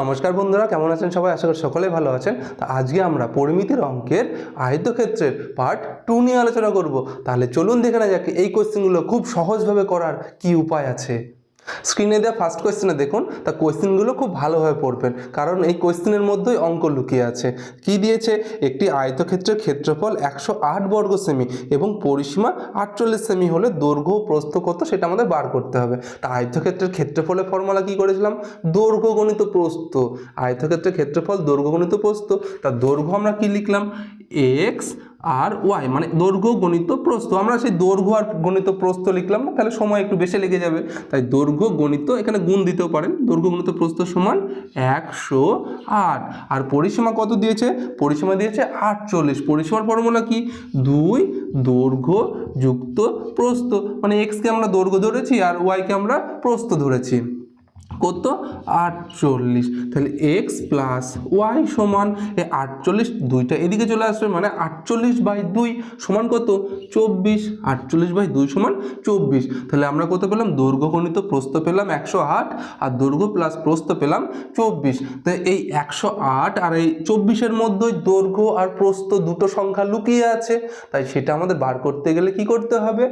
নমস্কার বন্ধুরা, কেমন আছেন সবাই? আশা করি সকলে ভালো আছেন। তা আজকে আমরা পরিমিতির অঙ্কের আয়তক্ষেত্রের পার্ট টু নিয়ে আলোচনা করব। তাহলে চলুন দেখে না যাক এই কোশ্চেনগুলো খুব সহজভাবে করার কি উপায় আছে। স্ক্রিনে দেওয়া ফার্স্ট কোয়েশ্চেনে দেখুন, তা কোয়েশ্চেনগুলো খুব ভালোভাবে পড়বেন। কারণ এই কোয়েশ্চেনের মধ্যেই অঙ্ক লুকিয়ে আছে। কি দিয়েছে? একটি আয়তক্ষেত্রের ক্ষেত্রফল একশো আট বর্গ সেমি এবং পরিসীমা আটচল্লিশ সেমি হলে দৈর্ঘ্য প্রস্থ কত সেটা আমাদের বার করতে হবে। তা আয়তক্ষেত্রের ক্ষেত্রফলের ফর্মুলা কি করেছিলাম? দৈর্ঘ্য গণিত প্রস্থ। আয়তক্ষেত্রের ক্ষেত্রফল দৈর্ঘ্য গণিত প্রস্থ। তা দৈর্ঘ্য আমরা কি লিখলাম? এক্স আর ওয়াই মানে দৈর্ঘ্য গণিত প্রস্থ। আমরা সেই দৈর্ঘ্য আর গণিত প্রস্থ লিখলাম না, তাহলে সময় একটু বেশি লেগে যাবে। তাই দৈর্ঘ্য গণিত এখানে গুণ দিতেও পারেন। দৈর্ঘ্য গণিত প্রস্থ সমান একশো আট। আর পরিসীমা কত দিয়েছে? পরিসীমা দিয়েছে আটচল্লিশ। পরিসীমার ফর্মুলা কি? দুই দৈর্ঘ্য যুক্ত প্রস্থ। মানে এক্সকে আমরা দৈর্ঘ্য ধরেছি আর ওয়াইকে আমরা প্রস্থ ধরেছি। কত? আটচল্লিশ। তাহলে এক্স প্লাস ওয়াই সমান এই আটচল্লিশ দুইটা এদিকে চলে আসবে মানে আটচল্লিশ বাই দুই সমান কত? চব্বিশ। আটচল্লিশ বাই দুই সমান চব্বিশ। তাহলে আমরা কত পেলাম? দৈর্ঘ্য গণিত প্রস্থ পেলাম একশো আট আর দৈর্ঘ্য প্লাস প্রস্থ পেলাম চব্বিশ। তো এই একশো আট আর এই চব্বিশের মধ্যেই দৈর্ঘ্য আর প্রস্থ দুটো সংখ্যা লুকিয়ে আছে। তাই সেটা আমাদের বার করতে গেলে কি করতে হবে?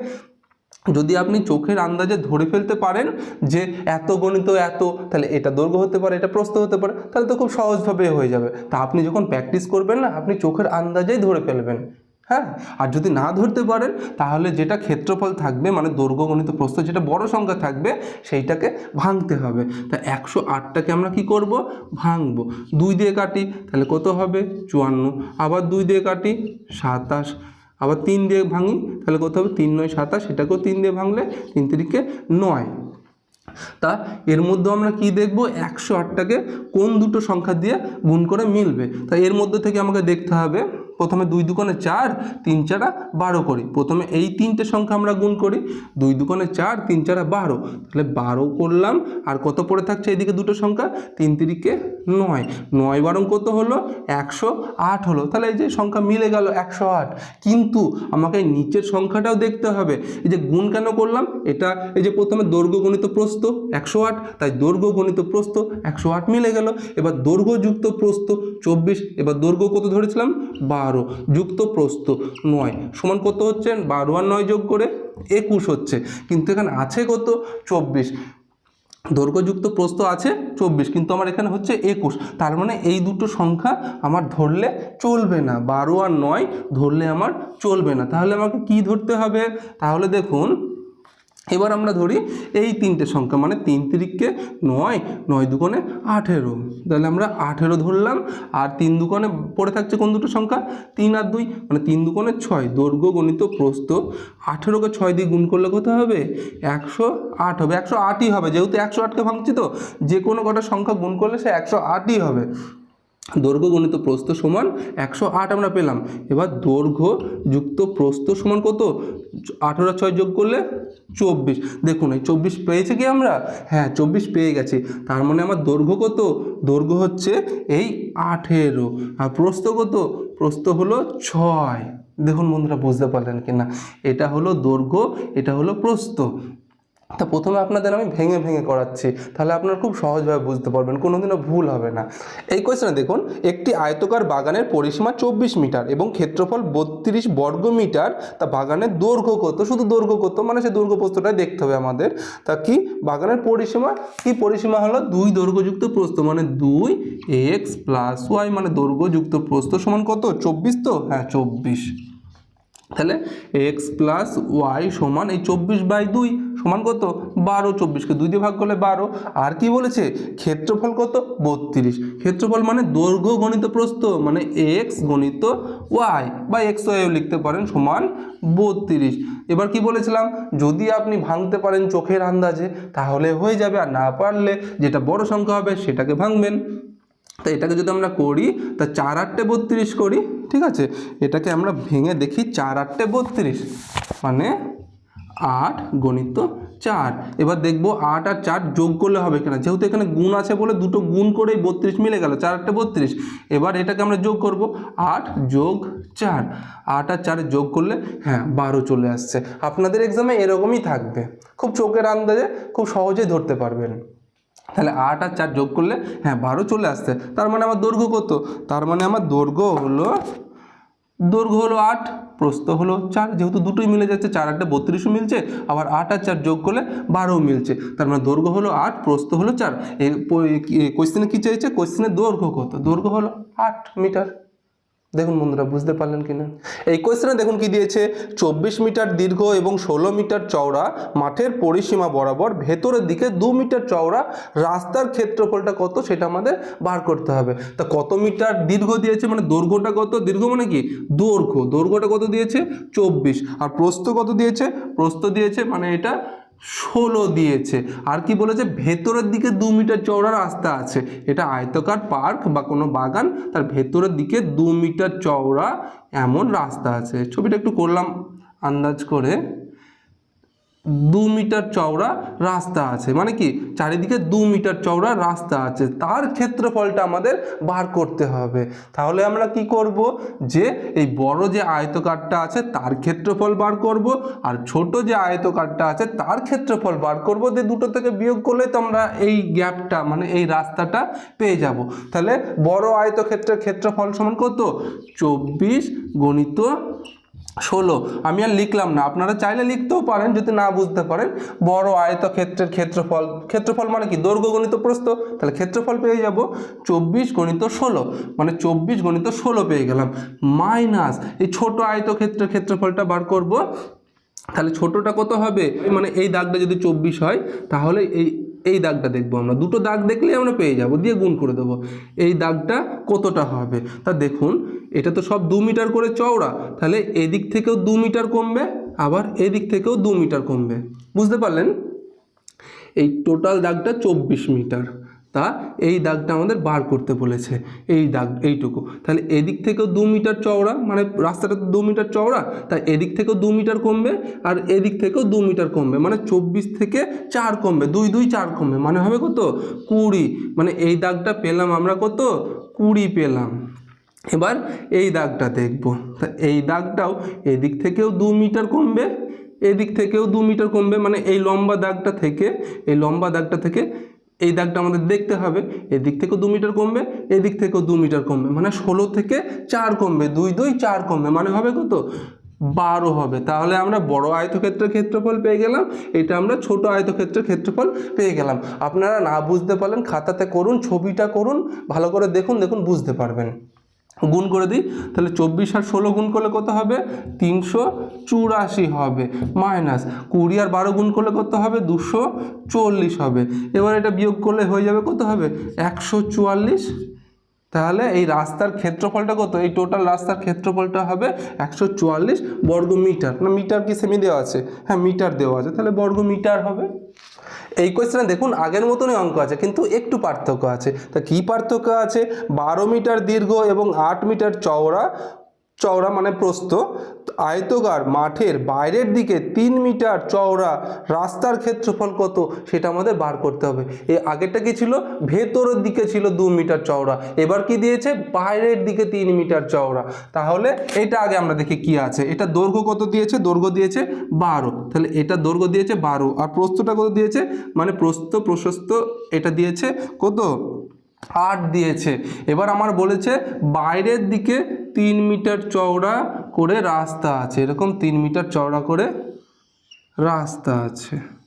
যদি আপনি চোখের আন্দাজে ধরে ফেলতে পারেন যে এত গণিত এত, তাহলে এটা দৈর্ঘ্য হতে পারে, এটা প্রস্থ হতে পারে, তাহলে তো খুব সহজভাবে হয়ে যাবে। তা আপনি যখন প্র্যাকটিস করবেন না, আপনি চোখের আন্দাজেই ধরে ফেলবেন। হ্যাঁ? আর যদি না ধরতে পারেন, তাহলে যেটা ক্ষেত্রফল থাকবে মানে দৈর্ঘ্য, গণিত, প্রস্থ যেটা বড় সংখ্যা থাকবে, সেইটাকে ভাঙতে হবে। তা একশো আটটাকে আমরা কি করব? ভাঙব। দুই দিয়ে কাটি, তাহলে কত হবে? চুয়ান্ন। আবার দুই দিয়ে কাটি, সাতাশ। আবার তিন দিয়ে ভাঙি, তাহলে কত হবে? তিন নয় সাতাশ, সেটাকেও তিন দিয়ে ভাঙলে তিন তিরিকে নয়। তা এর মধ্যে আমরা কি দেখব? একশো আটটাকে কোন দুটো সংখ্যা দিয়ে গুণ করে মিলবে? তা এর মধ্যে থেকে আমাকে দেখতে হবে। প্রথমে দুই দুকোণে চার, তিন চারা বারো করি। প্রথমে এই তিনটে সংখ্যা আমরা গুণ করি, দুই দুকোণে চার, তিন চারা বারো। তাহলে বারো করলাম, আর কত পড়ে থাকছে এদিকে দুটো সংখ্যা? তিন তিরিকে নয়। নয় বারং কত হলো? একশো আট হলো। তাহলে এই যে সংখ্যা মিলে গেল একশো আট। কিন্তু আমাকে নিচের সংখ্যাটাও দেখতে হবে। এই যে গুণ কেন করলাম? এটা এই যে প্রথমে দৈর্ঘ্য গণিত প্রস্থ, একশো আট। তাই দৈর্ঘ্য গণিত প্রস্থ, একশো আট মিলে গেল। এবার দৈর্ঘ্য যুক্ত প্রস্থ, চব্বিশ। এবার দৈর্ঘ্য কত ধরেছিলাম? বারো, যুক্ত প্রস্ত নয়। সমান কত হচ্ছে? বারো আর নয় যোগ করে একুশ হচ্ছে। কিন্তু এখানে আছে কত? চব্বিশ। দৈর্ঘ্যযুক্ত প্রস্ত আছে চব্বিশ, কিন্তু আমার এখানে হচ্ছে একুশ। তার মানে এই দুটো সংখ্যা আমার ধরলে চলবে না। বারো আর নয় ধরলে আমার চলবে না। তাহলে আমাকে কি ধরতে হবে? তাহলে দেখুন এবার আমরা ধরি এই তিনটে সংখ্যা মানে তিন তিরিককে নয় নয় দুকোণে আঠেরো। তাহলে আমরা আঠেরো ধরলাম, আর তিন দুকোণে পড়ে থাকছে কোন দুটো সংখ্যা? তিন আর দুই মানে তিন দুকোণে ছয়, দৈর্ঘ্য গণিত প্রস্থ আঠেরোকে ছয় দিয়ে গুণ করলে কত হবে? একশো আট হবে। একশো আটই হবে, যেহেতু একশো আটকে ভাঙছি তো, যে কোনো কটা সংখ্যা গুণ করলে সে একশো আটই হবে। দৈর্ঘ্য গণিত প্রস্থ সমান একশো আট আমরা পেলাম। এবার দৈর্ঘ্য যুক্ত প্রস্থ সমান কত? আঠেরো ছয় যোগ করলে চব্বিশ। দেখুন, এই চব্বিশ পেয়েছে কি আমরা? হ্যাঁ চব্বিশ পেয়ে গেছি। তার মানে আমার দৈর্ঘ্য কত? দৈর্ঘ্য হচ্ছে এই আঠেরো। আর প্রস্থ কত? প্রস্থ হলো ছয়। দেখুন বন্ধুরা, বুঝতে পারলেন কি না এটা হলো দৈর্ঘ্য, এটা হলো প্রস্থ। তা প্রথমে আপনাদের আমি ভেঙে ভেঙে করাচ্ছি। তাহলে আপনারা খুব সহজভাবে বুঝতে পারবেন, কোনোদিনও ভুল হবে না। এই কোয়েশ্চেনে দেখুন, একটি আয়তকার বাগানের পরিসীমা চব্বিশ মিটার এবং ক্ষেত্রফল বত্রিশ বর্গ মিটার। তা বাগানের দৈর্ঘ্য কত? শুধু দৈর্ঘ্য কত? মানে সেই দৈর্ঘ্য প্রস্তটাই দেখতে হবে আমাদের। তা কি? বাগানের পরিসীমা? কি পরিসীমা হলো? দুই দৈর্ঘ্যযুক্ত প্রস্থ মানে দুই এক্স প্লাস ওয়াই মানে দৈর্ঘ্যযুক্ত প্রস্থ সমান কত? চব্বিশ তো? হ্যাঁ চব্বিশ। তাহলে এক্স প্লাস ওয়াই সমান এই চব্বিশ বাই দুই সমান কত? বারো, চব্বিশকে দুই দিয়ে ভাগ করলে বারো। আর কি বলেছে? ক্ষেত্রফল কত? বত্রিশ। ক্ষেত্রফল মানে দৈর্ঘ্য গণিত প্রস্থ মানে এক্স গণিত ওয়াই বা এক্স ওয়াইও লিখতে পারেন সমান বত্রিশ। এবার কি বলেছিলাম? যদি আপনি ভাঙতে পারেন চোখের আন্দাজে, তাহলে হয়ে যাবে। আর না পারলে যেটা বড় সংখ্যা হবে, সেটাকে ভাঙবেন। তো এটাকে যদি আমরা করি, তা চার আটটে বত্রিশ করি, ঠিক আছে? এটাকে আমরা ভেঙে দেখি চার আটটে বত্রিশ মানে আট গণিত চার। এবার দেখব আট আর চার যোগ করলে হবে কিনা? যেহেতু এখানে গুণ আছে বলে দুটো গুণ করেই বত্রিশ মিলে গেল, চার আটটে বত্রিশ। এবার এটাকে আমরা যোগ করব, আট যোগ চার। আট আর চারে যোগ করলে হ্যাঁ বারো চলে আসছে। আপনাদের এক্সামে এরকমই থাকবে। খুব চোখের আন্দাজে খুব সহজেই ধরতে পারবেন। তাহলে আট আর চার যোগ করলে হ্যাঁ বারো চলে আসছে। তার মানে আমার দৈর্ঘ্য কত? তার মানে আমার দৈর্ঘ্য হলো দৈর্ঘ্য হলো আট, প্রস্থ হলো চার। যেহেতু দুটোই মিলে যাচ্ছে, চার আটটা বত্রিশও মিলছে, আবার আট আর চার যোগ করলে বারোও মিলছে। তার মানে দৈর্ঘ্য হলো আট প্রস্ত হলো চার। এই কোয়েশ্চেনে কী চেয়েছে কোশ্চেনের দৈর্ঘ্য কত? দৈর্ঘ্য হলো আট মিটার। দেখুন বন্ধুরা, বুঝতে পারলেন কিনা? এই কোয়েশ্চেনে দেখুন কি দিয়েছে, চব্বিশ মিটার দীর্ঘ এবং ষোলো মিটার চওড়া, মাঠের পরিসীমা বরাবর ভেতরের দিকে দু মিটার চওড়া, রাস্তার ক্ষেত্রফলটা কত সেটা আমাদের বার করতে হবে। তা কত মিটার দীর্ঘ দিয়েছে? মানে দৈর্ঘ্যটা কত? দীর্ঘ মানে কি? দৈর্ঘ্য। দৈর্ঘ্যটা কত দিয়েছে? চব্বিশ। আর প্রস্থ কত দিয়েছে? প্রস্থ দিয়েছে মানে এটা ষোলো দিয়েছে। আর কি বলেছে? ভেতরের দিকে দু মিটার চওড়া রাস্তা আছে। এটা আয়তকার পার্ক বা কোনো বাগান, তার ভেতরের দিকে দু মিটার চওড়া এমন রাস্তা আছে। ছবিটা একটু করলাম আন্দাজ করে। দু মিটার চওড়া রাস্তা আছে। মানে কি? চারিদিকে দু মিটার চওড়া রাস্তা আছে। তার ক্ষেত্রফলটা আমাদের বার করতে হবে। তাহলে আমরা কি করব? যে এই বড় যে আয়তকারটা আছে, তার ক্ষেত্রফল বার করব, আর ছোট যে আয়তকারটা আছে, তার ক্ষেত্রফল বার করব। দিয়ে দুটো থেকে বিয়োগ করলে তো আমরা এই গ্যাপটা মানে এই রাস্তাটা পেয়ে যাব। তাহলে বড় আয়তক্ষেত্রের ক্ষেত্রফল সমান কত? চব্বিশ গণিত ষোলো, আমি আর লিখলাম না। আপনারা চাইলে লিখতেও পারেন, যদি না বুঝতে পারেন। বড় আয়তক্ষেত্রের ক্ষেত্রফল ক্ষেত্রফল মানে কি? দৈর্ঘ্য গণিত প্রস্থ। তাহলে ক্ষেত্রফল পেয়ে যাব চব্বিশ গণিত ষোলো। মানে চব্বিশ গণিত ষোলো পেয়ে গেলাম। মাইনাস, এই ছোট আয়তক্ষেত্রের ক্ষেত্রফলটা বার করব। তাহলে ছোটটা কত হবে? মানে এই দাগটা যদি চব্বিশ হয়, তাহলে এই এই দাগটা দেখব আমরা। দুটো দাগ দেখলেই আমরা পেয়ে যাব, দিয়ে গুণ করে দেবো। এই দাগটা কতটা হবে? তা দেখুন, এটা তো সব দু মিটার করে চওড়া, তাহলে এদিক থেকেও দু মিটার কমবে, আবার এদিক থেকেও দু মিটার কমবে। বুঝতে পারলেন? এই টোটাল দাগটা চব্বিশ মিটার। তা এই দাগটা আমাদের বার করতে বলেছে। এই দাগ, এইটুকু। তাহলে এদিক থেকেও দু মিটার চওড়া মানে রাস্তাটা তো দু মিটার চওড়া, তাই এদিক থেকেও দু মিটার কমবে আর এদিক থেকেও দু মিটার কমবে মানে চব্বিশ থেকে চার কমবে, দুই দুই, চার কমবে মানে হবে কত? কুড়ি। মানে এই দাগটা পেলাম আমরা কত? কুড়ি পেলাম। এবার এই দাগটা দেখব। তা এই দাগটাও এদিক থেকেও দু মিটার কমবে, এদিক থেকেও দু মিটার কমবে মানে এই লম্বা দাগটা থেকে, এই লম্বা দাগটা থেকে এই দাগটা আমাদের দেখতে হবে। এদিক থেকেও দু মিটার কমবে, এদিক থেকেও দু মিটার কমবে। মানে ষোলো থেকে চার কমবে, দুই দুই, চার কমবে। মানে হবে কত? বারো হবে। তাহলে আমরা বড় আয়তক্ষেত্রের ক্ষেত্রফল পেয়ে গেলাম। এটা আমরা ছোট আয়তক্ষেত্রের ক্ষেত্রফল পেয়ে গেলাম। আপনারা না বুঝতে পারলেন, খাতাতে করুন, ছবিটা করুন, ভালো করে দেখুন দেখুন, বুঝতে পারবেন। গুণ করে দিই, তাহলে চব্বিশ আর ষোলো গুণ করলে কত হবে? তিনশো চুরাশি হবে, মাইনাস কুড়ি আর বারো গুণ করলে কত হবে? দুশো চল্লিশ হবে। এবার এটা বিয়োগ করলে হয়ে যাবে কত হবে? একশো চুয়াল্লিশ। তাহলে এই রাস্তার ক্ষেত্রফলটা কত? এই টোটাল রাস্তার ক্ষেত্রফলটা হবে একশো চুয়াল্লিশ বর্গ মিটার না, মিটার কি সেমি দেওয়া আছে? হ্যাঁ মিটার দেওয়া আছে। তাহলে বর্গ মিটার হবে। এই কোয়েশ্চেনে দেখুন, আগের মতনই অঙ্ক আছে, কিন্তু একটু পার্থক্য আছে। তা কি পার্থক্য আছে? বারো মিটার দীর্ঘ এবং আট মিটার চওড়া। চওড়া মানে প্রস্থ। আয়তকার মাঠের বাইরের দিকে তিন মিটার চওড়া রাস্তার ক্ষেত্রফল কত সেটা আমাদের বার করতে হবে। এ আগেরটা কি ছিল? ভেতরের দিকে ছিল দু মিটার চওড়া। এবার কি দিয়েছে? বাইরের দিকে তিন মিটার চওড়া। তাহলে এটা আগে আমরা দেখি কি আছে। এটা দৈর্ঘ্য কত দিয়েছে? দৈর্ঘ্য দিয়েছে বারো। তাহলে এটা দৈর্ঘ্য দিয়েছে বারো। আর প্রস্থটা কত দিয়েছে? মানে প্রস্থ, প্রশস্ত এটা দিয়েছে কত? আট দিয়েছে। এবার আমার বলেছে, বাইরের দিকে তিন মিটার চওড়া করে রাস্তা আছে। এরকম তিন মিটার চওড়া করে রাস্তা আছে।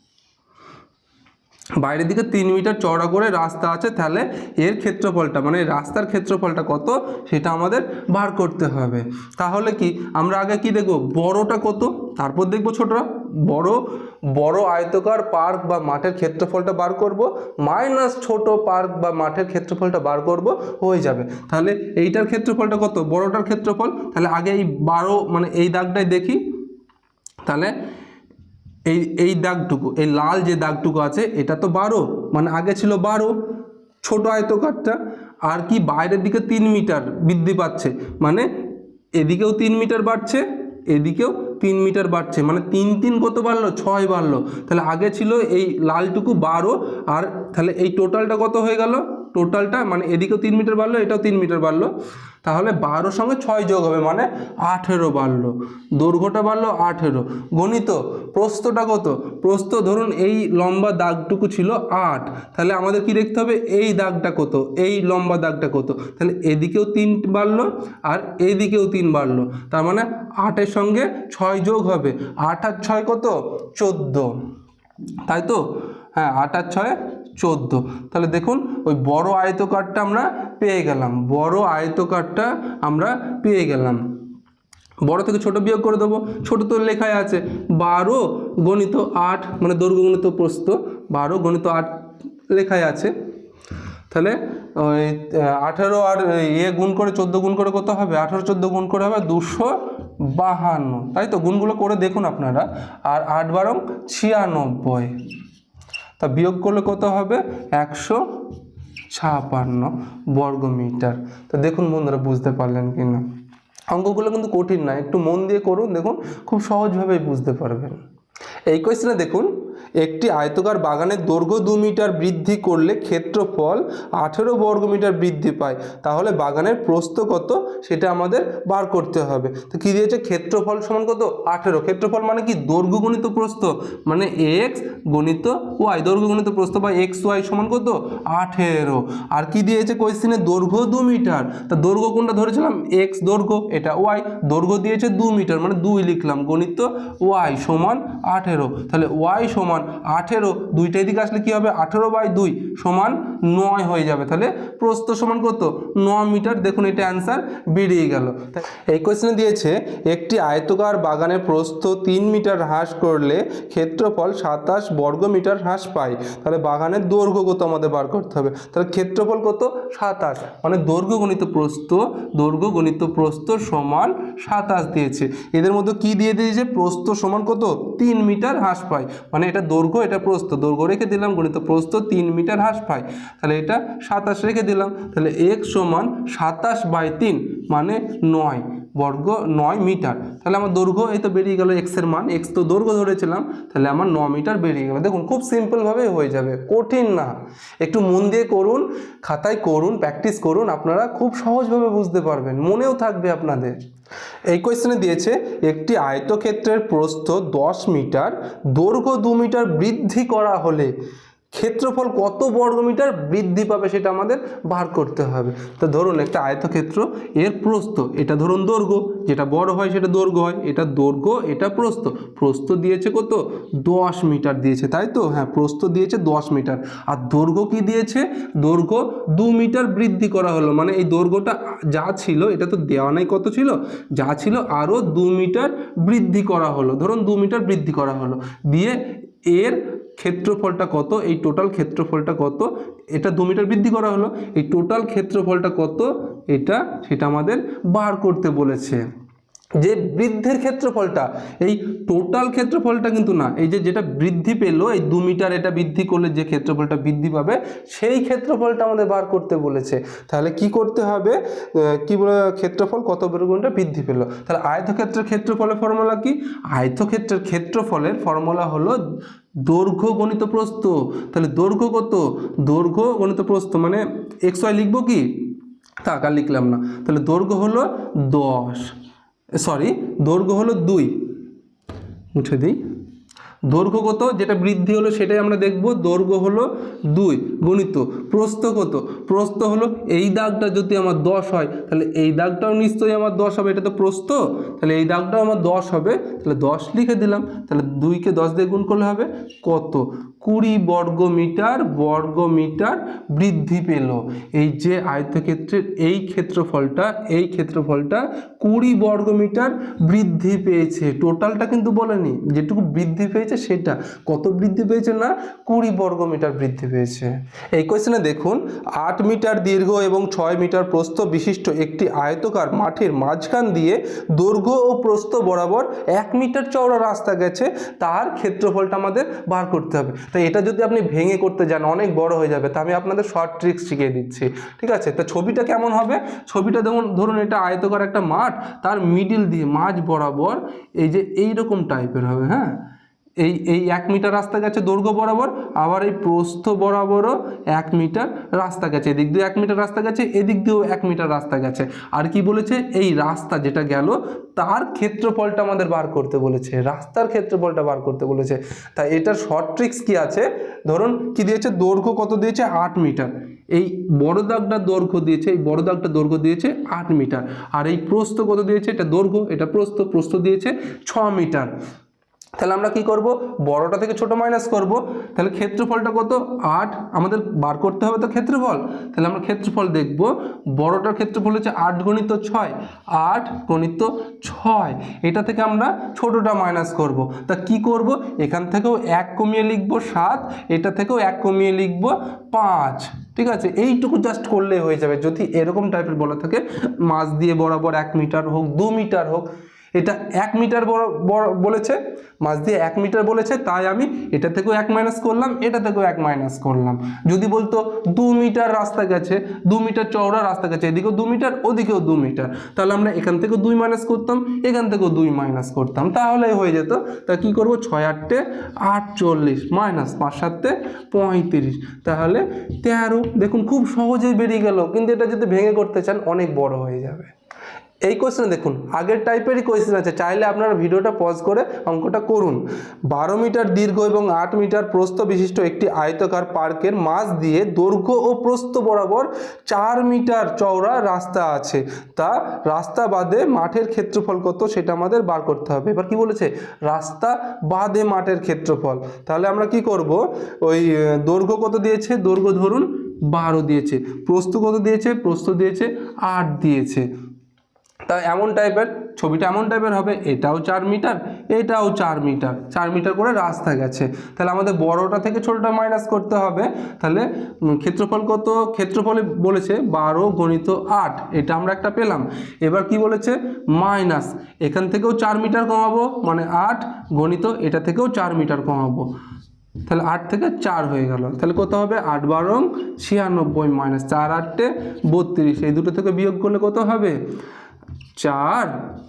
বাইরের দিকে তিন মিটার চড়া করে রাস্তা আছে, তাহলে এর ক্ষেত্রফলটা মানে রাস্তার ক্ষেত্রফলটা কত? সেটা আমাদের বার করতে হবে। তাহলে কি? আমরা আগে কি দেখব? বড়টা কত? তারপর দেখব ছোটরা। বড় বড় আয়তকার পার্ক বা মাঠের ক্ষেত্রফলটা বার করব। মাইনাস ছোট পার্ক বা মাঠের ক্ষেত্রফলটা বার করব, হয়ে যাবে। তাহলে এইটার ক্ষেত্রফলটা কত? বড়টার ক্ষেত্রফল? তাহলে আগে এই বারো মানে এই দাগটাই দেখি। তাহলে এই এই দাগটুকু, এই লাল যে দাগটুকু আছে, এটা তো বারো মানে আগে ছিল বারো, ছোট আয়তকারটা, আর কি বাইরের দিকে তিন মিটার বৃদ্ধি পাচ্ছে মানে এদিকেও তিন মিটার বাড়ছে, এদিকেও তিন মিটার বাড়ছে মানে তিন তিন কত বাড়লো? ছয় বাড়লো, তাহলে আগে ছিল এই লালটুকু বারো, আর তাহলে এই টোটালটা কত হয়ে গেল? টোটালটা মানে এদিকেও তিন মিটার বাড়লো, এটাও তিন মিটার বাড়লো তাহলে বারোর সঙ্গে ছয় যোগ হবে মানে আঠেরো বাড়লো। দৈর্ঘ্যটা বাড়লো আঠেরো। গণিত, প্রস্থটা কত? প্রস্থ ধরুন এই লম্বা দাগটুকু ছিল আট। তাহলে আমাদের কি দেখতে হবে? এই দাগটা কত? এই লম্বা দাগটা কত? তাহলে এদিকেও তিন বাড়লো আর এদিকেও তিন বাড়লো। তার মানে আটের সঙ্গে ছয় যোগ হবে। আট আর ছয় কত? চোদ্দ। তাই তো? হ্যাঁ আট আর ছয়, চোদ্দ। তাহলে দেখুন, ওই বড় আয়তকারটা আমরা পেয়ে গেলাম। বড় আয়তকারটা আমরা পেয়ে গেলাম। বড় থেকে ছোট বিয়োগ করে দেবো। ছোট তো লেখায় আছে। বারো গণিত আট মানে দৈর্ঘ্য গণিত প্রস্থ, বারো গণিত আট লেখায় আছে। তাহলে ওই আঠেরো আর ইয়ে গুণ করে চোদ্দ গুণ করে কত হবে? আঠেরো চোদ্দ গুণ করে হবে দুশো বাহান্ন। তাই তো? গুণগুলো করে দেখুন আপনারা। আর আট বারং ছিয়ানব্বই। তা বিয়োগ করলে কত হবে? একশো ছাপান্ন বর্গমিটার তো দেখুন বন্ধুরা, বুঝতে পারলেন কি না? অঙ্কগুলো কিন্তু কঠিন না একটু মন দিয়ে করুন, দেখুন, খুব সহজভাবেই বুঝতে পারবেন। এই কোয়েশ্চেনে দেখুন একটি আয়তকার বাগানের দৈর্ঘ্য দু মিটার বৃদ্ধি করলে ক্ষেত্রফল আঠেরো বর্গ মিটার বৃদ্ধি পায়। তাহলে বাগানের প্রস্থ কত? সেটা আমাদের বার করতে হবে। তো কী দিয়েছে? ক্ষেত্রফল সমান কত? আঠেরো। ক্ষেত্রফল মানে কি? দৈর্ঘ্য গণিত প্রস্থ। মানে এক্স গণিত ওয়াই দৈর্ঘ্য গণিত প্রস্থ বা এক্স ওয়াই সমান কত? আঠেরো। আর কি দিয়েছে কোয়েশ্চেনে দৈর্ঘ্য দু মিটার। তা দৈর্ঘ্য কোনটা ধরেছিলাম? এক্স দৈর্ঘ্য, এটা ওয়াই দৈর্ঘ্য দিয়েছে দু মিটার মানে দুই লিখলাম। গণিত ওয়াই সমান আঠেরো। তাহলে ওয়াই সমান আঠেরো, দুইটা এদিকে আসলে কি হবে? আঠেরো বাই দুই সমান নয় হয়ে যাবে। তাহলে প্রস্থ সমান কত? ন মিটার। দেখুন, এটা অ্যান্সার বেরিয়ে গেল। এই কোয়েশ্চেনে দিয়েছে, একটি আয়তকার বাগানের প্রস্থ তিন মিটার হ্রাস করলে ক্ষেত্রফল সাতাশ বর্গ মিটার হ্রাস পায়। তাহলে বাগানের দৈর্ঘ্য কত আমাদের বার করতে হবে? তাহলে ক্ষেত্রফল কত? সাতাশ। মানে দৈর্ঘ্য গণিত প্রস্থ, দৈর্ঘ্য গণিত প্রস্থ সমান সাতাশ দিয়েছে। এদের মধ্যে কি দিয়ে দিয়েছে? প্রস্থ সমান কত? তিন মিটার হ্রাস পায়। মানে এটা দৈর্ঘ্য, এটা প্রস্থ। দৈর্ঘ্য রেখে দিলাম, গণিত প্রস্থ তিন মিটার হ্রাস পায়। তাহলে এটা সাতাশ রেখে দিলাম। তাহলে এক সমান সাতাশ বাই তিন মানে নয় বর্গ নয় মিটার। তাহলে আমার দৈর্ঘ্য এই তো বেরিয়ে গেল এক্সের মান। এক্স তো দৈর্ঘ্য ধরেছিলাম, তাহলে আমার ন মিটার বেরিয়ে গেল। দেখুন, খুব সিম্পলভাবে হয়ে যাবে, কঠিন না। একটু মন দিয়ে করুন, খাতায় করুন প্র্যাকটিস করুন, আপনারা খুব সহজভাবে বুঝতে পারবেন। মনেও থাকবে আপনাদের। এই কোয়েশ্চেনে দিয়েছে একটি আয়তক্ষেত্রের প্রস্থ দশ মিটার দৈর্ঘ্য দু মিটার বৃদ্ধি করা হলে ক্ষেত্রফল কত বর্গমিটার বৃদ্ধি পাবে সেটা আমাদের বার করতে হবে। তো ধরুন একটা আয়তক্ষেত্র, এর প্রস্থ, এটা ধরুন দৈর্ঘ্য, যেটা বড় হয় সেটা দৈর্ঘ্য হয়, এটা দৈর্ঘ্য, এটা প্রস্থ। প্রস্থ দিয়েছে কত? দশ মিটার দিয়েছে, তাই তো? হ্যাঁ প্রস্থ দিয়েছে দশ মিটার। আর দৈর্ঘ্য কি দিয়েছে? দৈর্ঘ্য দু মিটার বৃদ্ধি করা হলো। মানে এই দৈর্ঘ্যটা যা ছিল, এটা তো দেওয়া নাই কত ছিল? যা ছিল আরও দু মিটার বৃদ্ধি করা হলো। ধরুন দু মিটার বৃদ্ধি করা হলো। দিয়ে এর ক্ষেত্রফলটা কত? এই টোটাল ক্ষেত্রফলটা কত? এটা দু মিটার বৃদ্ধি করা হলো। এই টোটাল ক্ষেত্রফলটা কত? এটা সেটা আমাদের বার করতে বলেছে। যে বৃদ্ধির ক্ষেত্রফলটা, এই টোটাল ক্ষেত্রফলটা কিন্তু না, এই যে যেটা বৃদ্ধি পেল, এই দু মিটার এটা বৃদ্ধি করলে যে ক্ষেত্রফলটা বৃদ্ধি পাবে, সেই ক্ষেত্রফলটা আমাদের বার করতে বলেছে। তাহলে কি করতে হবে? কি বলে ক্ষেত্রফল? কত বর্গমিটার বৃদ্ধি পেল? তাহলে আয়তক্ষেত্রের ক্ষেত্রফলের ফর্মুলা কি? আয়তক্ষেত্রের ক্ষেত্রফলের ফর্মুলা হলো দৈর্ঘ্য গণিত প্রস্থ। তাহলে দৈর্ঘ্য কত? দৈর্ঘ্য গণিত প্রস্থ মানে এক্স ওয়াই লিখব কি? থাক আর লিখলাম না। তাহলে দৈর্ঘ্য হলো দশ। সরি দৈর্ঘ্য হলো দুই। মুছে দিই। দৈর্ঘ্য কত? যেটা বৃদ্ধি হলো সেটাই আমরা দেখব। দৈর্ঘ্য হলো দুই। গণিত। প্রস্থ কত? প্রস্থ হলো এই দাগটা যদি আমার দশ হয়, তাহলে এই দাগটাও নিশ্চয়ই আমার দশ হবে। এটা তো প্রস্থ। তাহলে এই দাগটাও আমার দশ হবে। তাহলে দশ লিখে দিলাম। তাহলে দুইকে দশ দিয়ে গুণ করলে হবে কত? কুড়ি বর্গ মিটার বর্গ মিটার বৃদ্ধি পেল। এই যে আয়তক্ষেত্রের এই ক্ষেত্রফলটা এই ক্ষেত্রফলটা কুড়ি বর্গ মিটার বৃদ্ধি পেয়েছে। টোটালটা কিন্তু বলেনি। যেটুকু বৃদ্ধি পেয়েছে সেটা কত বৃদ্ধি পেয়েছে না কুড়ি বর্গ মিটার বৃদ্ধি পেয়েছে? এই কোয়েশ্চেনে দেখুন, আট মিটার দীর্ঘ এবং ছয় মিটার প্রস্থ বিশিষ্ট একটি আয়তকার মাঠের মাঝখান দিয়ে দৈর্ঘ্য ও প্রস্থ বরাবর এক মিটার চওড়া রাস্তা গেছে, তার ক্ষেত্রফলটা আমাদের বার করতে হবে। তো এটা যদি আপনি ভেঙে করতে যান, অনেক বড় হয়ে যাবে। তা আমি আপনাদের শর্ট ট্রিক্স শিখিয়ে দিচ্ছি, ঠিক আছে? তো ছবিটা কেমন হবে? ছবিটা ধরুন ধরুন এটা আয়তকার একটা মাঠ, তার মিডিল দিয়ে মাঝ বরাবর এই যে এই রকম টাইপের হবে হ্যাঁ? এই এই এক মিটার রাস্তা গেছে দৈর্ঘ্য বরাবর, আবার এই প্রস্থ বরাবরও এক মিটার রাস্তা গেছে। এদিক দিয়ে এক মিটার রাস্তা গেছে, এদিক দিয়েও এক মিটার রাস্তা গেছে। আর কি বলেছে? এই রাস্তা যেটা গেল, তার ক্ষেত্রফলটা আমাদের বার করতে বলেছে। রাস্তার ক্ষেত্রফলটা বার করতে বলেছে। তাই এটার শর্ট ট্রিক্স কি আছে? ধরুন, কি দিয়েছে? দৈর্ঘ্য কত দিয়েছে? আট মিটার। এই বড় দাগটা দৈর্ঘ্য দিয়েছে, এই বড় দাগটা দৈর্ঘ্য দিয়েছে আট মিটার। আর এই প্রস্থ কত দিয়েছে? এটা দৈর্ঘ্য, এটা প্রস্থ প্রস্থ দিয়েছে ছ মিটার। তাহলে আমরা কি করব? বড়টা থেকে ছোট মাইনাস করব। তাহলে ক্ষেত্রফলটা কত? আট। আমাদের বার করতে হবে তো ক্ষেত্রফল। তাহলে আমরা ক্ষেত্রফল দেখব। বড়টার ক্ষেত্রফল হচ্ছে আট গণিত ছয়। আট গণিত ছয়। এটা থেকে আমরা ছোটটা মাইনাস করব। তা কি করব? এখান থেকেও এক কমিয়ে লিখব সাত। এটা থেকেও এক কমিয়ে লিখব পাঁচ। ঠিক আছে? এইটুকু জাস্ট করলেই হয়ে যাবে। যদি এরকম টাইপের বলা থাকে মাছ দিয়ে বরাবর এক মিটার হোক, দু মিটার হোক এটা এক মিটার বড় বলেছে, মাছ দিয়ে এক মিটার বলেছে, তাই আমি এটা থেকেও এক মাইনাস করলাম, এটা থেকেও এক মাইনাস করলাম। যদি বলতো দু মিটার রাস্তা গেছে, দু মিটার চওড়া রাস্তা গেছে, এদিকেও দু মিটার, ওদিকেও দু মিটার, তাহলে আমরা এখান থেকেও দুই মাইনাস করতাম, এখান থেকেও দুই মাইনাস করতাম তাহলে হয়ে যেত। তা কি করব? ছয় আটটে আটচল্লিশ মাইনাস পাঁচ সাতটে পঁয়ত্রিশ, তাহলে তেরো, দেখুন খুব সহজেই বেরিয়ে গেল, কিন্তু এটা যদি ভেঙে করতে চান, অনেক বড় হয়ে যাবে। এই কোয়েশ্চেন দেখুন, আগের টাইপেরই কোয়েশ্চেন আছে, চাইলে আপনারা ভিডিওটা পজ করে অঙ্কটা করুন। বারো মিটার দীর্ঘ এবং আট মিটার প্রস্থ বিশিষ্ট একটি আয়তকার পার্কের মাঝ দিয়ে দৈর্ঘ্য ও প্রস্থ বরাবর চার মিটার চওড়া রাস্তা আছে। তা রাস্তা বাদে মাঠের ক্ষেত্রফল কত সেটা আমাদের বার করতে হবে। এবার কি বলেছে? রাস্তা বাদে মাঠের ক্ষেত্রফল। তাহলে আমরা কি করব? ওই দৈর্ঘ্য কত দিয়েছে? দৈর্ঘ্য ধরুন বারো দিয়েছে। প্রস্থ কত দিয়েছে? প্রস্থ দিয়েছে আট দিয়েছে। তা এমন টাইপের ছবিটা এমন টাইপের হবে, এটাও চার মিটার, এটাও চার মিটার চার মিটার করে রাস্তা গেছে। তাহলে আমাদের বড়টা থেকে ছোটটা মাইনাস করতে হবে। তাহলে ক্ষেত্রফল কত? ক্ষেত্রফলে বলেছে বারো গণিত আট, এটা আমরা একটা পেলাম। এবার কি বলেছে? মাইনাস এখান থেকেও চার মিটার কমাবো মানে আট গণিত, এটা থেকেও চার মিটার কমাবো। তাহলে আট থেকে চার হয়ে গেল। তাহলে কত হবে? আট বারং ছিয়ানব্বই মাইনাস চার আটটে বত্রিশ, এই দুটো থেকে বিয়োগ করলে কত হবে? চার,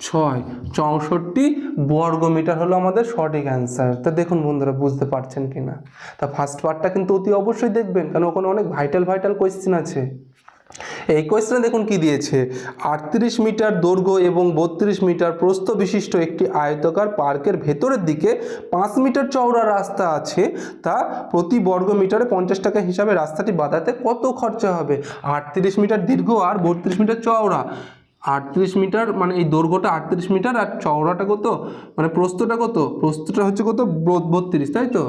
ছয়, চৌষট্টি বর্গ মিটার হলো আমাদের সঠিক অ্যান্সার তা দেখুন বন্ধুরা, বুঝতে পারছেন কি না তা ফার্স্ট পার্টটা কিন্তু অতি অবশ্যই দেখবেন, কারণ ওখানে অনেক ভাইটাল ভাইটাল কোয়েশ্চেন আছে। এই কোয়েশ্চেনে দেখুন কি দিয়েছে? আটত্রিশ মিটার দৈর্ঘ্য এবং বত্রিশ মিটার প্রস্থ বিশিষ্ট একটি আয়তকার পার্কের ভেতরের দিকে পাঁচ মিটার চওড়া রাস্তা আছে। তা প্রতি বর্গ মিটারে পঞ্চাশ টাকা হিসাবে রাস্তাটি বাঁধাতে কত খরচা হবে? আটত্রিশ মিটার দীর্ঘ আর বত্রিশ মিটার চওড়া। আটত্রিশ মিটার মানে এই দৈর্ঘ্যটা আটত্রিশ মিটার আর চওড়াটা কত? মানে প্রস্তটা কত? প্রস্তটা হচ্ছে কত? বত্রিশ, তাই তো?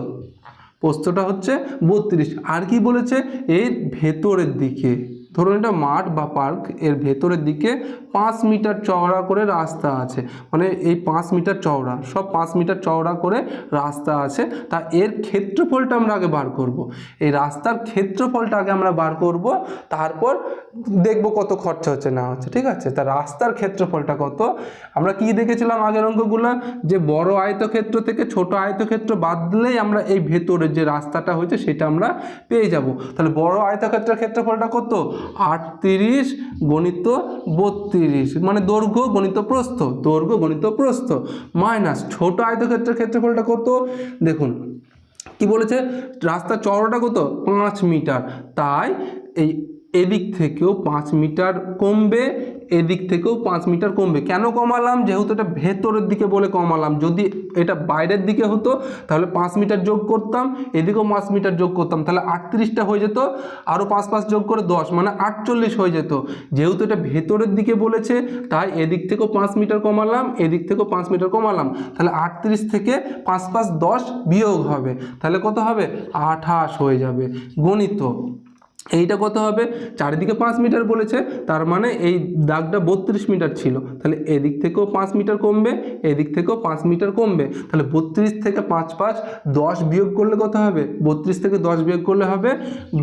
প্রস্থটা হচ্ছে বত্রিশ। আর কি বলেছে? এর ভেতরের দিকে। ধরুন এটা মাঠ বা পার্ক, এর ভেতরের দিকে পাঁচ মিটার চওড়া করে রাস্তা আছে। মানে এই পাঁচ মিটার চওড়া, সব পাঁচ মিটার চওড়া করে রাস্তা আছে। তা এর ক্ষেত্রফলটা আমরা আগে বার করব। এই রাস্তার ক্ষেত্রফলটা আগে আমরা বার করব, তারপর দেখব কত খরচা হচ্ছে না হচ্ছে, ঠিক আছে? তা রাস্তার ক্ষেত্রফলটা কত? আমরা কি দেখেছিলাম আগের অঙ্কগুলো? যে বড় আয়তক্ষেত্র থেকে ছোট আয়তক্ষেত্র বাদ দিলেই আমরা এই ভেতরের যে রাস্তাটা হয়েছে, সেটা আমরা পেয়ে যাব। তাহলে বড় আয়তক্ষেত্রের ক্ষেত্রফলটা কত? আটত্রিশ গণিত বত্রিশ। মানে দৈর্ঘ্য, গণিত প্রস্থ, দৈর্ঘ্য, গণিত প্রস্থ মাইনাস ছোট আয়তক্ষেত্রের ক্ষেত্রফলটা কত? দেখুন, কি বলেছে? রাস্তা চওড়াটা কত? পাঁচ মিটার। তাই এই এদিক থেকেও পাঁচ মিটার কমবে, এদিক থেকেও পাঁচ মিটার কমবে। কেন কমালাম? যেহেতু এটা ভেতরের দিকে বলে কমালাম। যদি এটা বাইরের দিকে হতো, তাহলে পাঁচ মিটার যোগ করতাম, এদিকেও পাঁচ মিটার যোগ করতাম, তাহলে আটত্রিশটা হয়ে যেত, আরও পাঁচ পাঁচ যোগ করে দশ মানে আটচল্লিশ হয়ে যেত। যেহেতু এটা ভেতরের দিকে বলেছে, তাই এদিক থেকেও পাঁচ মিটার কমালাম, এদিক থেকেও পাঁচ মিটার কমালাম। তাহলে আটত্রিশ থেকে পাঁচ পাঁচ দশ বিয়োগ হবে। তাহলে কত হবে? আঠাশ হয়ে যাবে। গণিত এইটা কত হবে? চারিদিকে পাঁচ মিটার বলেছে, তার মানে এই দাগটা বত্রিশ মিটার ছিল। তাহলে এদিক থেকেও পাঁচ মিটার কমবে, এদিক থেকেও পাঁচ মিটার কমবে। তাহলে বত্রিশ থেকে পাঁচ পাঁচ, দশ বিয়োগ করলে কত হবে? বত্রিশ থেকে দশ বিয়োগ করলে হবে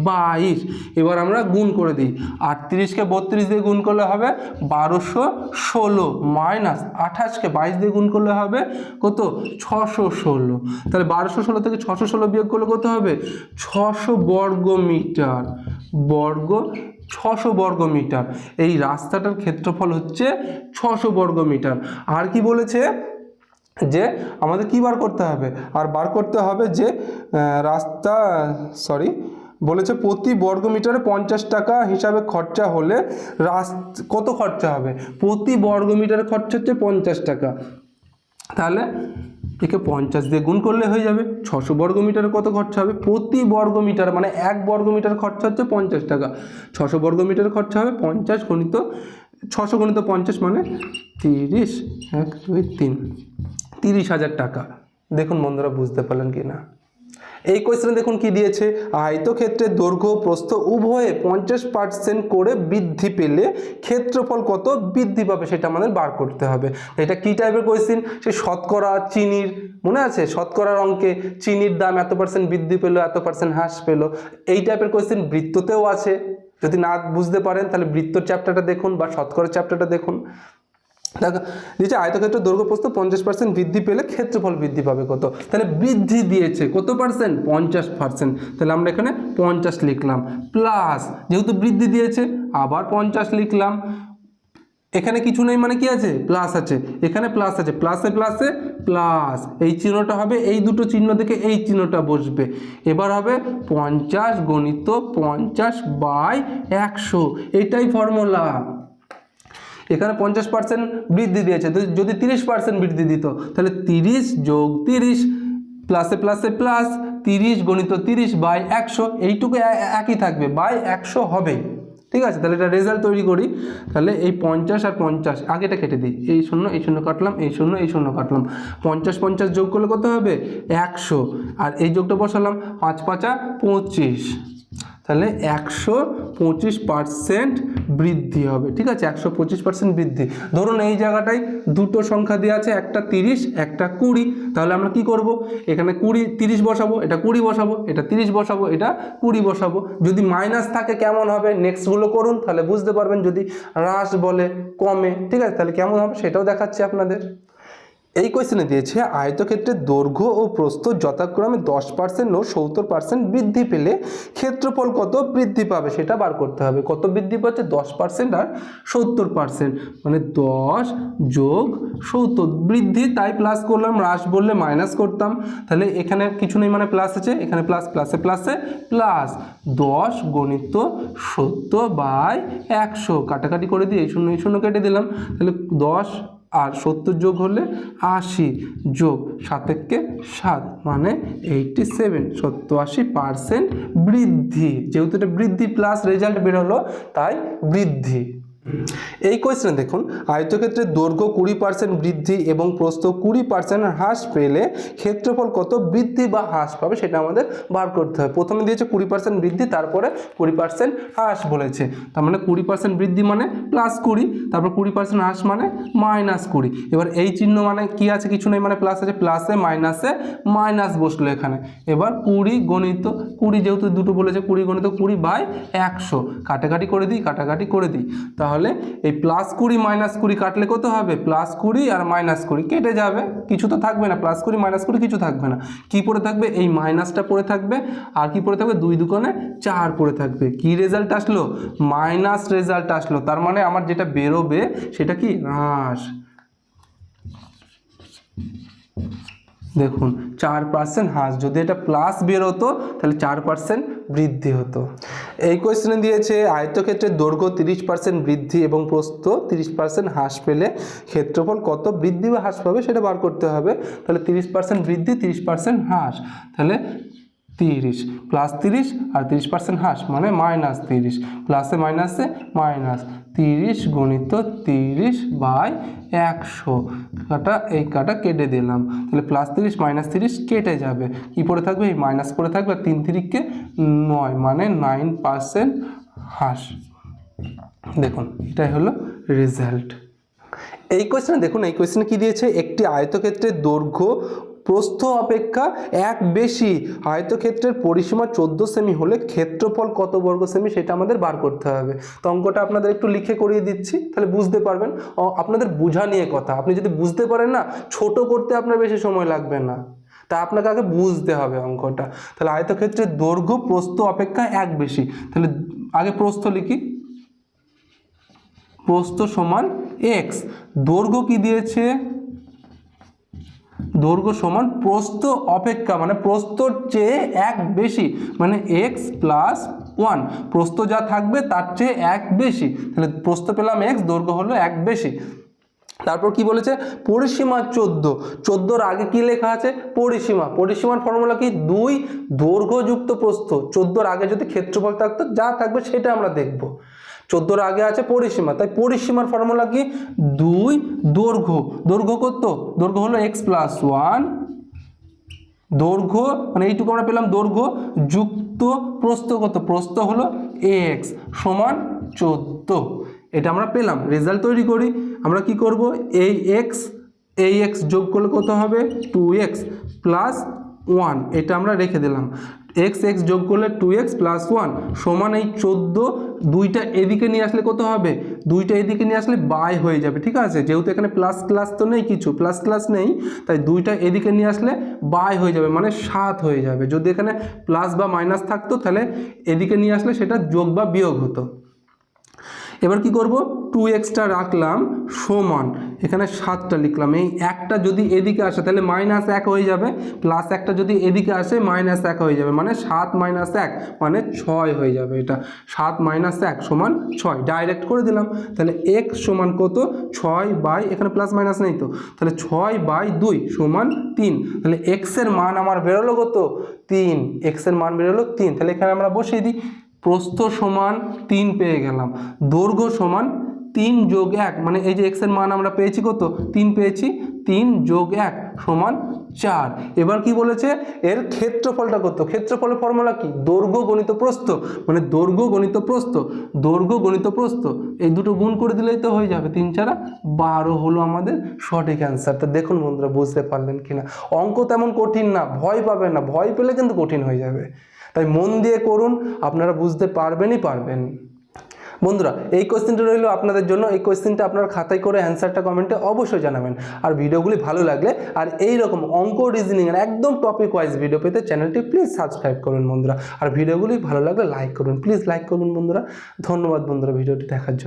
বাইশ। এবার আমরা গুণ করে দিই। আটত্রিশকে বত্রিশ দিয়ে গুণ করলে হবে বারোশো ষোলো, মাইনাস আঠাশকে বাইশ দিয়ে গুণ করলে হবে কত? ছশো ষোলো। তাহলে বারোশো ষোলো থেকে ছশো ষোলো বিয়োগ করলে কত হবে? ছশো বর্গ মিটার বর্গ ছশো বর্গ মিটার। এই রাস্তাটার ক্ষেত্রফল হচ্ছে ছশো বর্গ মিটার। আর কি বলেছে? যে আমাদের কি বার করতে হবে? আর বার করতে হবে যে রাস্তা সরি বলেছে প্রতি বর্গ মিটারে পঞ্চাশ টাকা হিসাবে খরচা হলে রাস কত খরচা হবে? প্রতি বর্গ মিটারে খরচা হচ্ছে পঞ্চাশ টাকা। তাহলে একে পঞ্চাশ দিয়ে গুণ করলে হয়ে যাবে ছশো বর্গ মিটারে কত খরচা হবে? প্রতি বর্গ মিটার মানে এক বর্গ মিটার খরচা হচ্ছে পঞ্চাশ টাকা। ছশো বর্গ মিটার খরচা হবে পঞ্চাশ গণিত, ছশো গণিত পঞ্চাশ মানে তিরিশ, এক, দুই, তিন, তিরিশ হাজার টাকা। দেখুন বন্ধুরা, বুঝতে পারলেন কি না এই কোয়েশ্চেনে দেখুন কি দিয়েছে? আয়তক্ষেত্রের দৈর্ঘ্য প্রস্থ উভয়ে পঞ্চাশ পার্সেন্ট করে বৃদ্ধি পেলে ক্ষেত্রফল কত? বৃদ্ধি পাবে, সেটা আমাদের বার করতে হবে। এটা কি টাইপের কোয়েশ্চেন সে শতকরা চিনির, মনে আছে? শতকরার অঙ্কে চিনির দাম এত পার্সেন্ট বৃদ্ধি পেল, এত পার্সেন্ট হ্রাস পেল। এই টাইপের কোয়েশ্চেন বৃত্ততেও আছে। যদি না বুঝতে পারেন, তাহলে বৃত্তর চ্যাপ্টারটা দেখুন বা শতকরা চ্যাপ্টারটা দেখুন। দেখো দিয়েছে আয়তক্ষেত্র দৈর্ঘ্য প্রস্থ পঞ্চাশ পার্সেন্ট বৃদ্ধি পেলে ক্ষেত্রফল বৃদ্ধি পাবে কত? তাহলে বৃদ্ধি দিয়েছে কত পার্সেন্ট পঞ্চাশ পার্সেন্ট তাহলে আমরা এখানে পঞ্চাশ লিখলাম। প্লাস যেহেতু বৃদ্ধি দিয়েছে, আবার পঞ্চাশ লিখলাম। এখানে কিছু নেই মানে কি আছে? প্লাস আছে। এখানে প্লাস আছে। প্লাসে প্লাসে প্লাস এই চিহ্নটা হবে, এই দুটো চিহ্ন থেকে এই চিহ্নটা বসবে। এবার হবে পঞ্চাশ গণিত পঞ্চাশ বাই একশো। এটাই ফর্মুলা এখানে পঞ্চাশ পার্সেন্ট বৃদ্ধি দিয়েছে। যদি তিরিশ পার্সেন্ট বৃদ্ধি দিত, তাহলে তিরিশ যোগ তিরিশ প্লাসে প্লাসে প্লাস তিরিশ গণিত তিরিশ বাই একশো, এইটুকু একই থাকবে, বাই একশো হবে। ঠিক আছে? তাহলে এটা রেজাল্ট তৈরি করি। তাহলে এই পঞ্চাশ আর পঞ্চাশ, আগেটা কেটে দিই। এই শূন্য এই শূন্য কাটলাম, এই শূন্য এই শূন্য কাটলাম। পঞ্চাশ পঞ্চাশ যোগ করলে কত হবে? একশো। আর এই যোগটা বসালাম পাঁচ পাঁচা পঁচিশ। তাহলে একশো পঁচিশ পার্সেন্ট বৃদ্ধি হবে, ঠিক আছে? একশো পঁচিশ পার্সেন্ট বৃদ্ধি। ধরুন এই জায়গাটায় দুটো সংখ্যা দেওয়া আছে, একটা তিরিশ, একটা কুড়ি। তাহলে আমরা কি করব? এখানে কুড়ি, তিরিশ বসাবো, এটা কুড়ি বসাবো, এটা তিরিশ বসাবো, এটা কুড়ি বসাবো। যদি মাইনাস থাকে কেমন হবে? নেক্সটগুলো করুন, তাহলে বুঝতে পারবেন যদি হ্রাস বলে কমে, ঠিক আছে? তাহলে কেমন হবে? সেটাও দেখাচ্ছি আপনাদের। এই কোয়েশ্চেনে দিয়েছে আয়তক্ষেত্রের দৈর্ঘ্য ও প্রস্থ যথাক্রমে দশ পার্সেন্ট ও সত্তর পার্সেন্ট বৃদ্ধি পেলে ক্ষেত্রফল কত বৃদ্ধি পাবে সেটা বার করতে হবে। কত বৃদ্ধি পাচ্ছে? দশ পার্সেন্ট আর সত্তর পার্সেন্ট মানে দশ যোগ সত্তর বৃদ্ধি, তাই প্লাস করলাম, হ্রাস বললে মাইনাস করতাম। তাহলে এখানে কিছু নেই মানে প্লাস আছে, এখানে প্লাস প্লাসে প্লাসে প্লাস দশ গণিত সত্তর বাই একশো। কাটাকাটি করে দিয়ে এই শূন্য এই শূন্য কেটে দিলাম। তাহলে দশ আর সত্তর যোগ হলে আশি যোগ সাতেককে সাত মানে এইটটি সেভেন সত্তর, আশি পার্সেন্ট বৃদ্ধি। যেহেতু এটা বৃদ্ধি প্লাস রেজাল্ট বেরোলো তাই বৃদ্ধি। এই কোয়েশ্চেনে দেখুন আয়তক্ষেত্রের দৈর্ঘ্য কুড়ি পার্সেন্ট বৃদ্ধি এবং প্রস্থ কুড়ি পার্সেন্ট হ্রাস পেলে ক্ষেত্রফল কত? বৃদ্ধি বা হ্রাস পাবে সেটা আমাদের বার করতে হবে প্রথমে দিয়েছে কুড়ি পার্সেন্ট বৃদ্ধি, তারপরে কুড়ি পার্সেন্ট হ্রাস বলেছে। তার মানে কুড়ি পার্সেন্ট বৃদ্ধি মানে প্লাস কুড়ি, তারপর কুড়ি পার্সেন্ট হ্রাস মানে মাইনাস কুড়ি। এবার এই চিহ্ন মানে কি আছে? কিছু নেই মানে প্লাস আছে প্লাসে মাইনাসে মাইনাস বসল এখানে। এবার কুড়ি গণিত, কুড়ি যেহেতু দুটো বলেছে, কুড়ি গণিত কুড়ি বাই একশো। কাটাকাটি করে দিই, কাটাকাটি করে দিই। তাহলে এই প্লাস কুড়ি মাইনাস কুড়ি কাটলে কত হবে? প্লাস কুড়ি আর মাইনাস কুড়ি কেটে যাবে। কিছু তো থাকবে না প্লাস কুড়ি মাইনাস কুড়ি কিছু থাকবে না। কি পড়ে থাকবে? এই মাইনাসটা পড়ে থাকবে। আর কি পড়ে থাকবে? দুই দুকোণে চার পড়ে থাকবে। কি রেজাল্ট আসলো? মাইনাস রেজাল্ট আসলো। তার মানে আমার যেটা বেরোবে সেটা কি? হ্রাস। দেখুন, চার পার্সেন্ট হ্রাস। যদি এটা প্লাস বেরোতো তাহলে চার পার্সেন্ট বৃদ্ধি হতো। এই কোয়েশ্চেনে দিয়েছে, আয়তক্ষেত্রের দৈর্ঘ্য তিরিশ পার্সেন্ট বৃদ্ধি এবং প্রস্থ তিরিশ পার্সেন্ট হ্রাস পেলে ক্ষেত্রফল কত বৃদ্ধি বা হ্রাস পাবে সেটা বার করতে হবে। তাহলে তিরিশ পার্সেন্ট বৃদ্ধি, তিরিশ পার্সেন্ট হ্রাস। তাহলে তিরিশ। প্লাস তিরিশ আর তিরিশ পার্সেন্ট হ্রাস মানে মাইনাস তিরিশ। প্লাসে মাইনাসে মাইনাস তিরিশ গণিত তিরিশ বাই একশো। কাটা, এই কাটা কেটে দিলাম। তাহলে প্লাস তিরিশ মাইনাস তিরিশ কেটে যাবে। কি পড়ে থাকবে? এই মাইনাস পড়ে থাকবে তিন তিরিখকে নয় মানে নাইন পার্সেন্ট হ্রাস। দেখুন, এটাই হলো রেজাল্ট এই কোয়েশ্চেনে দেখুন, এই কোয়েশ্চেনে কি দিয়েছে? একটি আয়তক্ষেত্রের দৈর্ঘ্য প্রস্থ অপেক্ষা এক বেশি। আয়তক্ষেত্রের পরিসীমা চোদ্দ সেমি হলে ক্ষেত্রফল কত বর্গ সেমি সেটা আমাদের বার করতে হবে। তো অঙ্কটা আপনাদের একটু লিখে করিয়ে দিচ্ছি, তাহলে বুঝতে পারবেন। আপনাদের বোঝা নিয়ে কথা। আপনি যদি বুঝতে পারেন না, ছোট করতে আপনার বেশি সময় লাগবে না। তা আপনাকে আগে বুঝতে হবে অঙ্কটা। তাহলে আয়তক্ষেত্রের দৈর্ঘ্য প্রস্থ অপেক্ষা এক বেশি। তাহলে আগে প্রস্থ লিখি। প্রস্থ সমান এক্স। দৈর্ঘ্য কি দিয়েছে? দৈর্ঘ্য সমান প্রস্থ অপেক্ষা মানে প্রস্থর চেয়ে এক বেশি মানে এক্স প্লাস ওয়ান প্রস্থ যা থাকবে তার চেয়ে এক বেশি। তাহলে প্রস্থ পেলাম এক্স দৈর্ঘ্য হলো এক বেশি। তারপর কি বলেছে? পরিসীমা চোদ্দ। চোদ্দোর আগে কি লেখা আছে? পরিসীমা। পরিসীমার ফর্মুলা কি? দুই, দৈর্ঘ্যযুক্ত প্রস্থ। চোদ্দোর আগে যদি ক্ষেত্রফল থাকতো, যা থাকবে সেটা আমরা দেখব। চোদ্দোর আগে আছে পরিসীমা। তাই পরিসীমার ফর্মুলা কি? দুই দৈর্ঘ্য। দৈর্ঘ্য কত? দৈর্ঘ্য হলো এক্স প্লাস ওয়ান দৈর্ঘ্য মানে এইটুকু আমরা পেলাম দৈর্ঘ্য। যুক্ত প্রস্থ কত? প্রস্থ হলো এক্স সমান চোদ্দ। এটা আমরা পেলাম। রেজাল্ট তৈরি করি। আমরা কি করব? এই এক্স এই এক্স যোগ করলে কত হবে? টু এক্স প্লাস ওয়ান এটা আমরা রেখে দিলাম। এক্স এক্স যোগ করলে টু এক্স প্লাস ওয়ান সমান এই চোদ্দ, দুইটা এদিকে নিয়ে আসলে কত হবে? দুইটা এদিকে নিয়ে আসলে বাই হয়ে যাবে, ঠিক আছে? যেহেতু এখানে প্লাস ক্লাস তো নেই কিছু, প্লাস ক্লাস নেই, তাই দুইটা এদিকে নিয়ে আসলে বাই হয়ে যাবে মানে সাত হয়ে যাবে। যদি এখানে প্লাস বা মাইনাস থাকতো, তাহলে এদিকে নিয়ে আসলে সেটা যোগ বা বিয়োগ হতো। এবার কি করব? টু এক্সটা রাখলাম সমান। এখানে সাতটা লিখলাম। এই একটা যদি এদিকে আসে, তাহলে মাইনাস এক হয়ে যাবে। প্লাস একটা যদি এদিকে আসে মাইনাস এক হয়ে যাবে। মানে সাত মাইনাস এক মানে ছয় হয়ে যাবে এটা। সাত মাইনাস এক সমান ছয়। ডাইরেক্ট করে দিলাম। তাহলে এক্স সমান কত? ছয় বাই, এখানে প্লাস মাইনাস নেই তো। তাহলে ছয় বাই দুই সমান তিন। তাহলে এক্সের মান আমার বেরোলো কত? তিন। এক্সের মান বেরোলো তিন। তাহলে এখানে আমরা বসিয়ে দিই। প্রস্থ সমান তিন পেয়ে গেলাম। দৈর্ঘ্য সমান তিন যোগ এক মানে এই যে এক্সের মান আমরা পেয়েছি কত? তিন পেয়েছি, তিন যোগ এক সমান চার। এবার কি বলেছে? এর ক্ষেত্রফলটা কত? ক্ষেত্রফলের ফর্মুলা কি? দৈর্ঘ্য গণিত প্রস্থ মানে দৈর্ঘ্য গণিত প্রস্থ, দৈর্ঘ্য গণিত প্রস্থ। এই দুটো গুণ করে দিলেই তো হয়ে যাবে তিন চারা বারো হলো আমাদের সঠিক অ্যান্সার তো দেখুন বন্ধুরা, বুঝতে পারলেন কিনা? অঙ্ক তেমন কঠিন না, ভয় পাবেন না। ভয় পেলে কিন্তু কঠিন হয়ে যাবে। তাই মন দিয়ে করুন, আপনারা বুঝতে পারবেনই পারবেন। বন্ধুরা, এই কোয়েশ্চেনটা রইল আপনাদের জন্য। এই কোয়েশ্চেনটা আপনার খাতায় করে অ্যান্সারটা কমেন্টে অবশ্যই জানাবেন। আর ভিডিওগুলি ভালো লাগলে আর এই রকম অঙ্ক রিজনিংয়ের একদম টপিক ওয়াইজ ভিডিও পেতে চ্যানেলটি প্লিজ সাবস্ক্রাইব করুন বন্ধুরা। আর ভিডিওগুলি ভালো লাগলে লাইক করুন। প্লিজ লাইক করুন বন্ধুরা। ধন্যবাদ বন্ধুরা ভিডিওটি দেখার জন্য।